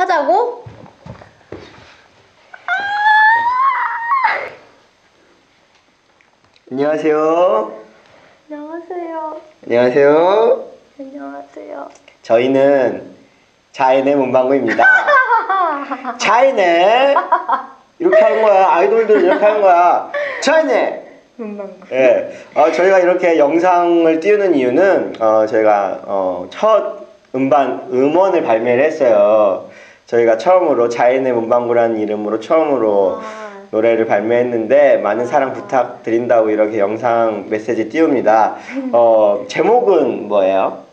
하자고? 안녕하세요. 안녕하세요. 안녕하세요. 안녕하세요. 저희는 자인의 문방구입니다. 자인의 이렇게 하는 거야. 아이돌들은 이렇게 하는 거야. 자인의 문방구. 예, 어, 저희가 이렇게 영상을 띄우는 이유는 어, 저희가 어, 첫 음반 음원을 발매를 했어요. 저희가 처음으로 자인의 문방구라는 이름으로 처음으로 아. 노래를 발매했는데 많은 사랑 부탁드린다고 이렇게 영상 메시지 띄웁니다. 어, 제목은 뭐예요?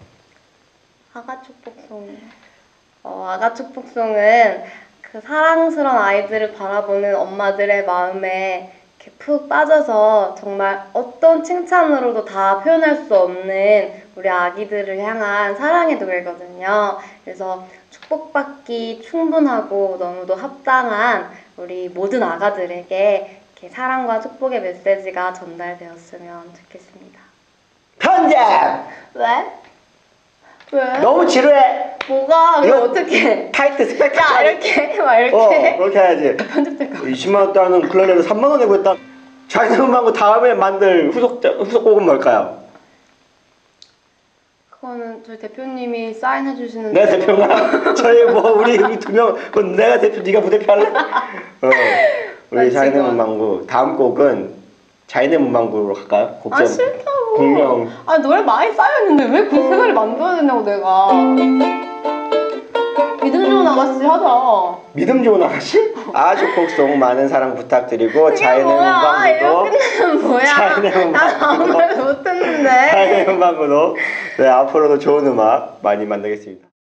아가 축복송. 어, 아가 축복송은 그 사랑스러운 아이들을 바라보는 엄마들의 마음에 이렇게 푹 빠져서 정말 어떤 칭찬으로도 다 표현할 수 없는 우리 아기들을 향한 사랑의 노래거든요. 그래서 축복받기 충분하고 너무도 합당한 우리 모든 아가들에게 이렇게 사랑과 축복의 메시지가 전달되었으면 좋겠습니다. 편집! 왜? 왜? 너무 지루해! 뭐가? 이거- 어떻게? 타이트 스펙 야 이렇게 막 이렇게 어, 그렇게 해야지. 편집될 거. 20만 원짜리는 클레레로 3만 원 내고 했다. 자인의 문방구 다음에 만들 후속 후속곡은 뭘까요? 그거는 저희 대표님이 사인해 주시는. 내 대표가 저희 뭐 우리 우리 두명 그럼 내가 대표 네가 부대표 할래? 어. 나 우리 지금- 문방구 다음 곡은 자인의 문방구로 갈까요? 곡아좀 싫다고. 공명. 아 노래 많이 쌓였는데 왜그 색깔을 만들어야 되냐고 내가. 믿음 좋은 아가씨 하자. 믿음 좋은 아가씨? 아주 곡송 많은 사랑 부탁드리고? 이거 문방구도 뭐야? 자인의 나 아무 문방구. 말도 못했는데. 자인의 문방구도 네 앞으로도 좋은 음악 많이 만들겠습니다.